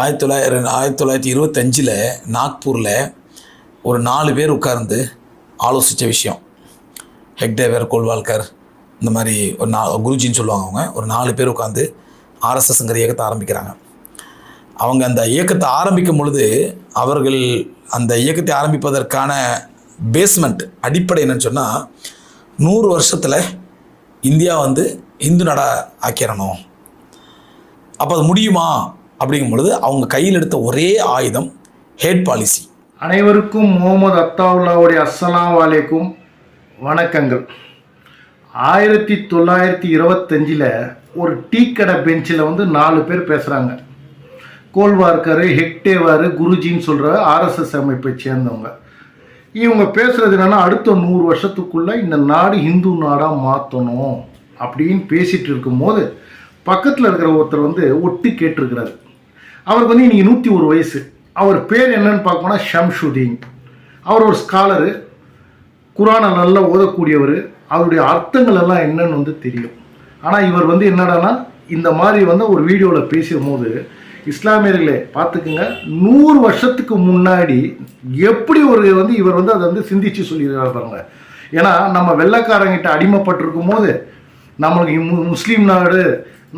ஆயிரத்தி தொள்ளாயிரம் ஆயிரத்தி தொள்ளாயிரத்தி இருபத்தஞ்சில் நாக்பூரில் ஒரு நாலு பேர் உட்கார்ந்து ஆலோசித்த விஷயம். ஹெக்டேவர் கோல்வால்கர் இந்த மாதிரி ஒரு நா குருஜின்னு சொல்லுவாங்க அவங்க. ஒரு நாலு பேர் உட்காந்து ஆர்எஸ்எஸ்ங்கிற இயக்கத்தை ஆரம்பிக்கிறாங்க. அவங்க அந்த இயக்கத்தை ஆரம்பிக்கும் பொழுது அவர்கள் அந்த இயக்கத்தை ஆரம்பிப்பதற்கான பேஸ்மெண்ட் அடிப்படை என்னன்னு சொன்னால் நூறு வருஷத்தில் இந்தியா வந்து இந்து நாடாக ஆக்கிடணும் அப்போ அது முடியுமா? அப்படிங்கும் பொழுது அவங்க கையில் எடுத்த ஒரே ஆயுதம் ஹேட் பாலிசி அனைவருக்கும் முகமது அத்தாவுல்லாவுடைய அஸ்ஸலாம் வலைக்கும் வணக்கங்கள். ஆயிரத்தி தொள்ளாயிரத்தி இருபத்தஞ்சில் ஒரு டீ கடை பெஞ்சில் வந்து நாலு பேர் பேசுகிறாங்க கோல்வார்க்கரு ஹெக்டேவார் குருஜின்னு சொல்கிற ஆர்எஸ்எஸ் அமைப்பை சேர்ந்தவங்க. இவங்க பேசுகிறது என்னென்னா அடுத்த நூறு வருஷத்துக்குள்ளே இந்த நாடு இந்து நாடாக மாற்றணும் அப்படின்னு பேசிகிட்டு இருக்கும்போது பக்கத்தில் இருக்கிற ஒருத்தர் வந்து ஒட்டு கேட்டிருக்கிறாரு. அவருக்கு வந்து இன்றைக்கி நூற்றி ஒரு வயசு. அவர் பேர் என்னன்னு பார்க்கணும்னா ஷம்ஷுதீன் அவர் ஒரு ஸ்காலரு குரானை நல்லா ஓதக்கூடியவர். அவருடைய அர்த்தங்கள் எல்லாம் என்னன்னு வந்து தெரியும். ஆனால் இவர் வந்து என்னடான்னா இந்த மாதிரி வந்து ஒரு வீடியோவில் பேசும்போது இஸ்லாமியர்களே பார்த்துக்குங்க நூறு வருஷத்துக்கு முன்னாடி எப்படி ஒரு வந்து இவர் வந்து அதை வந்து சிந்திச்சு சொல்லியிருக்காரு பாருங்க. ஏன்னா நம்ம வெள்ளக்காரங்கிட்ட அடிமைப்பட்டிருக்கும் போது நம்மளுக்கு முஸ்லீம் நாடு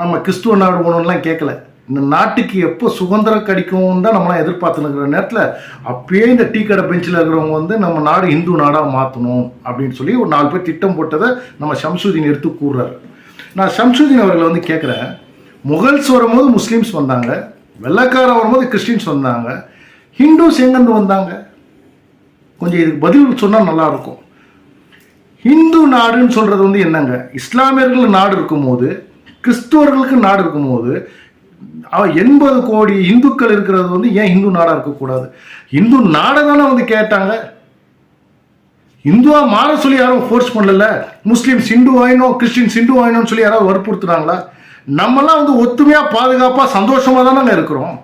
நம்ம கிறிஸ்துவ நாடு ஒன்றுலாம் கேட்கல இந்த நாட்டுக்கு எப்போ சுதந்திரம் கிடைக்கும்னு தான் நம்மளாம் எதிர்பார்த்துன்னு இருக்கிற நேரத்தில் அப்பயே இந்த டீ கடை பெஞ்சில் இருக்கிறவங்க வந்து நம்ம நாடு இந்து நாடாக மாற்றணும் அப்படின்னு சொல்லி ஒரு நாலு பேர் திட்டம் போட்டதை நம்ம ஷம்சுதீன் எடுத்து கூறுறாரு. நான் ஷம்சுதீன் அவர்களை வந்து கேட்குறேன் முகல்ஸ் வரும்போது முஸ்லீம்ஸ் வந்தாங்க. வெள்ளக்காரன் வரும்போது கிறிஸ்டின்ஸ் வந்தாங்க. ஹிந்துஸ் எங்கேருந்து வந்தாங்க. கொஞ்சம் இதுக்கு பதில் சொன்னால் நல்லாயிருக்கும் ஹிந்து நாடுன்னு சொல்கிறது வந்து என்னங்க? இஸ்லாமியர்கள் நாடு இருக்கும்போது கிறிஸ்துவர்களுக்கு நாடு இருக்கும்போது எண்பது கோடி இந்துக்கள் இருக்கிறது வந்து ஏன் இந்து நாடாக இருக்கக்கூடாது? இந்து நாடை தானே வந்து கேட்டாங்க. இந்துவா மாற சொல்லி யாரும் ஃபோர்ஸ் பண்ணல. முஸ்லீம்ஸ் இந்து ஆயினோம் கிறிஸ்டின்ஸ் இந்து ஆயினோம்னு சொல்லி யாராவது வற்புறுத்துனாங்களா? நம்மலாம் வந்து ஒத்துமையாக பாதுகாப்பாக சந்தோஷமாக தானே இருக்கிறோம்.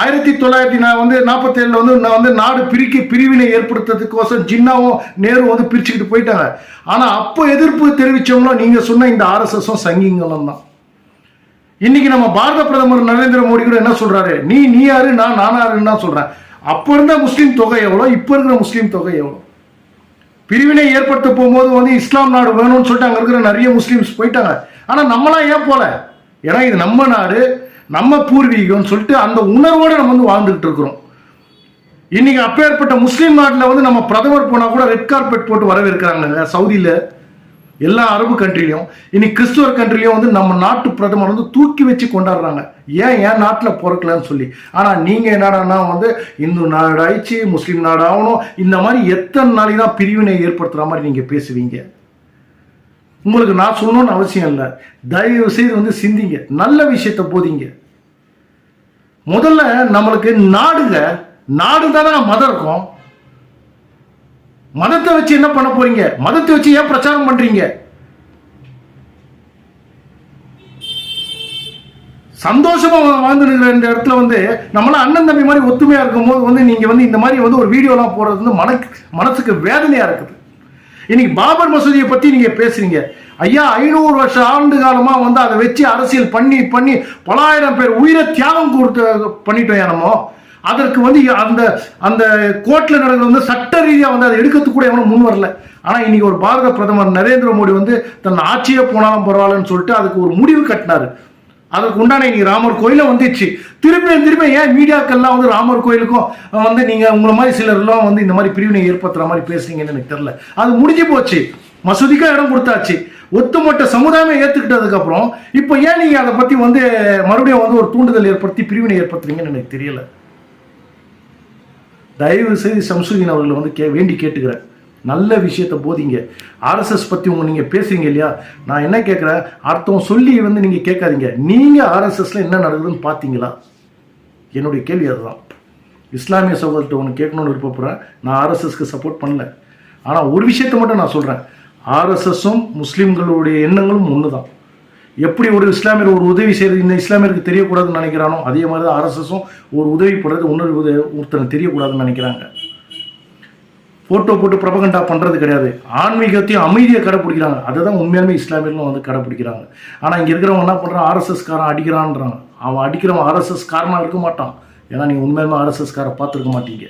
ஆயிரத்தி தொள்ளாயிரத்தி நான் வந்து நாற்பத்தேழில் வந்து நான் வந்து நாடு பிரிக்க பிரிவினை ஏற்படுத்துறதுக்கோசம் ஜின்னாவும் நேரு வந்து பிரிச்சுக்கிட்டு போயிட்டாங்க. ஆனால் அப்போ எதிர்ப்பு தெரிவித்தவங்களும் நீங்கள் சொன்ன இந்த ஆர்எஸ்எஸும் சங்கிங்களும் தான். இன்னைக்கு நம்ம பாரத பிரதமர் நரேந்திர மோடி கூட என்ன சொல்றாரு? நீ நீ யாரு நான் நானாருன்னு தான் சொல்றேன். அப்போ இருந்த முஸ்லீம் தொகை எவ்வளோ? இப்போ இருக்கிற முஸ்லீம் தொகை எவ்வளோ? பிரிவினை ஏற்பட்டு போகும்போது வந்து இஸ்லாம் நாடு வேணும்னு சொல்லிட்டு அங்கே இருக்கிற நிறைய முஸ்லீம்ஸ் போயிட்டாங்க. ஆனால் நம்மளாம் ஏன் போல? ஏன்னா இது நம்ம நாடு நம்ம பூர்வீகம்னு சொல்லிட்டு அந்த உணர்வோடு நம்ம வந்து வாழ்ந்துகிட்டு இருக்கிறோம். இன்னைக்கு அப்பேற்பட்ட முஸ்லீம் நாட்டில் வந்து நம்ம பிரதமர் போனால் கூட ரெட் கார்பெட் போட்டு வரவேற்கிறாங்க சவுதியில் எல்லா அரபு கண்ட்ரிலையும் இனி கிறிஸ்துவர் கண்ட்ரிலையும் வந்து நம்ம நாட்டு பிரதமர் வந்து தூக்கி வச்சு கொண்டாடுறாங்க. ஏன் என் நாட்டில் பிறக்கலன்னு சொல்லி. ஆனால் நீங்கள் என்னடான்னா வந்து இந்து நாடு ஆயிடுச்சு முஸ்லீம் நாடு ஆகணும் இந்த மாதிரி எத்தனை நாளைக்கு தான் பிரிவினை ஏற்படுத்துகிற மாதிரி நீங்கள் பேசுவீங்க? உங்களுக்கு நான் சொல்லணும்னு அவசியம் இல்லை. தயவு செய்து வந்து சிந்திங்க. நல்ல விஷயத்தை போதிங்க. முதல்ல நம்மளுக்கு நாடுங்க நாடு தானே மதம் இருக்கும். மதத்தை வச்சு என்ன பண்ண போறீங்க? மதத்தை வச்சு ஏன் பிரச்சாரம் பண்றீங்க? சந்தோஷமா வாழ்ந்து இருக்கிற இந்த இடத்துல வந்து நம்மளாம் அண்ணன் தம்பி மாதிரி ஒத்துமையா இருக்கும்போது வந்து நீங்க வந்து இந்த மாதிரி வந்து ஒரு வீடியோலாம் போடுறது வந்து மனக்கு மனசுக்கு வேதனையா இருக்குது. இன்னைக்கு பாபர் மசூதியை பத்தி நீங்க பேசுறீங்க. ஐயா ஐநூறு வருஷம் ஆண்டு காலமா வந்து அதை வச்சு அரசியல் பண்ணி பண்ணி பலாயிரம் பேர் உயிரை தியாகம் கொடுத்து பண்ணிட்டோம் நம்ம. அதற்கு வந்து அந்த அந்த கோர்ட்டில் நடக்கிறது வந்து சட்ட ரீதியாக வந்து அதை எடுக்கிறதுக்கு கூட எவனும் முன் வரல. ஆனால் இன்னைக்கு ஒரு பாரத பிரதமர் நரேந்திர மோடி வந்து தன் ஆட்சியே போனாலும் பரவாயில்லன்னு சொல்லிட்டு அதுக்கு ஒரு முடிவு கட்டினாரு. அதுக்கு உண்டான இன்னைக்கு ராமர் கோயிலில் வந்துச்சு. திரும்ப திரும்ப ஏன் மீடியாக்கள்லாம் வந்து ராமர் கோயிலுக்கும் வந்து நீங்கள் உங்களை மாதிரி சிலர்லாம் வந்து இந்த மாதிரி பிரிவினை ஏற்படுத்துகிற மாதிரி பேசுறீங்கன்னு எனக்கு தெரியல. அது முடிஞ்சு போச்சு. மசூதிக்கும் இடம் கொடுத்தாச்சு. ஒத்துமொட்ட சமுதாயமே ஏற்றுக்கிட்டதுக்கப்புறம் இப்போ ஏன் நீங்கள் அதை பற்றி வந்து மறுபடியும் வந்து ஒரு தூண்டுதல் ஏற்படுத்தி பிரிவினை ஏற்படுத்துறீங்கன்னு எனக்கு தெரியலை. தயவு செய்து சம்சுதீன் அவர்களை வந்து கே வேண்டி கேட்டுக்கிறேன். நல்ல விஷயத்தை போதிங்க. ஆர்எஸ்எஸ் பற்றி உங்க நீங்கள் பேசுறீங்க இல்லையா? நான் என்ன கேட்குறேன் அர்த்தம் சொல்லி வந்து நீங்கள் கேட்காதீங்க. நீங்கள் ஆர்எஸ்எஸ்ல என்ன நடக்குதுன்னு பார்த்தீங்களா என்னுடைய கேள்வி அதுதான். இஸ்லாமிய சகோதரத்தை ஒன்று கேட்கணும்னு விருப்பப்படுறேன். நான் ஆர்எஸ்எஸ்க்கு சப்போர்ட் பண்ணல. ஆனால் ஒரு விஷயத்தை மட்டும் நான் சொல்கிறேன் ஆர்எஸ்எஸும் முஸ்லீம்களுடைய எண்ணங்களும் ஒன்று தான் எப்படி ஒரு இஸ்லாமியர் ஒரு உதவி செய்கிறது இந்த இஸ்லாமியருக்கு தெரியக்கூடாதுன்னு நினைக்கிறானோ அதே மாதிரி தான் ஆர்எஸ்எஸும் ஒரு உதவி பண்ணுறது இன்னொரு உத- ஒருத்தனை தெரியக்கூடாதுன்னு நினைக்கிறாங்க. ஃபோட்டோ போட்டு பிரபகண்டா பண்ணுறது கிடையாது. ஆன்மீகத்தையும் அமைதியை கடைப்பிடிக்கிறாங்க. அதை தான் உண்மையாலுமே இஸ்லாமியர்களும் வந்து கடைப்பிடிக்கிறாங்க. ஆனால் இங்கே இருக்கிறவங்க என்ன பண்ணுறான் ஆர்எஸ்எஸ்காரன் அடிக்கிறான்றாங்க. அவன் அடிக்கிறவன் ஆர்எஸ்எஸ் காரனாக இருக்க மாட்டான். ஏன்னா நீங்கள் உண்மையாலுமே ஆர்எஸ்எஸ்காரை பார்த்துருக்க மாட்டீங்க.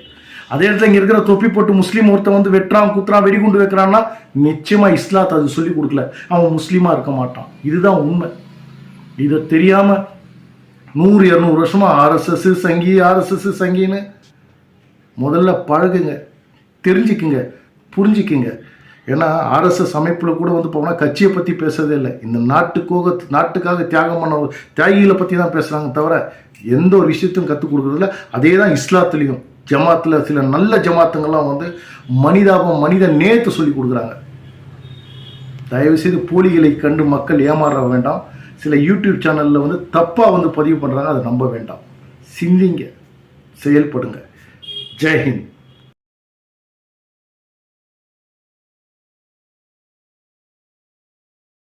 அதே இடத்துல இங்கே இருக்கிற தொப்பி போட்டு முஸ்லீம் ஒருத்தன் வந்து வெட்டுறான் குத்துறான் வெடிகுண்டு வைக்கிறான்னா நிச்சயமாக இஸ்லாத்தை அது சொல்லி கொடுக்கல. அவன் முஸ்லீமாக இருக்க மாட்டான். இதுதான் உண்மை. இதை தெரியாமல் நூறு இரநூறு வருஷமா ஆர்எஸ்எஸ் சங்கி ஆர்எஸ்எஸ் சங்கின்னு முதல்ல பழகுங்க தெரிஞ்சுக்குங்க புரிஞ்சுக்குங்க. ஏன்னா ஆர்எஸ்எஸ் அமைப்பில் கூட வந்து போனால் கட்சியை பற்றி பேசுறதே இல்லை. இந்த நாட்டுக்கோக நாட்டுக்காக தியாகம் பண்ண தியாகிகளை பற்றி தான் பேசுகிறாங்க தவிர எந்த ஒரு விஷயத்தையும் கற்றுக் கொடுக்குறதில்ல. அதே தான் இஸ்லாத்துலேயும். ஜமாத்தில் சில நல்ல ஜமாத்துங்கள்லாம் வந்து மனிதாபம் மனித நேயத்தை சொல்லி கொடுக்குறாங்க. தயவுசெய்து போலிகளை கண்டு மக்கள் ஏமாற வேண்டாம். சில யூடியூப் சேனலில் வந்து தப்பாக வந்து பதிவு பண்ணுறாங்க அதை நம்ப வேண்டாம். சிந்திங்க செயல்படுங்க. ஜெய்ஹிந்த்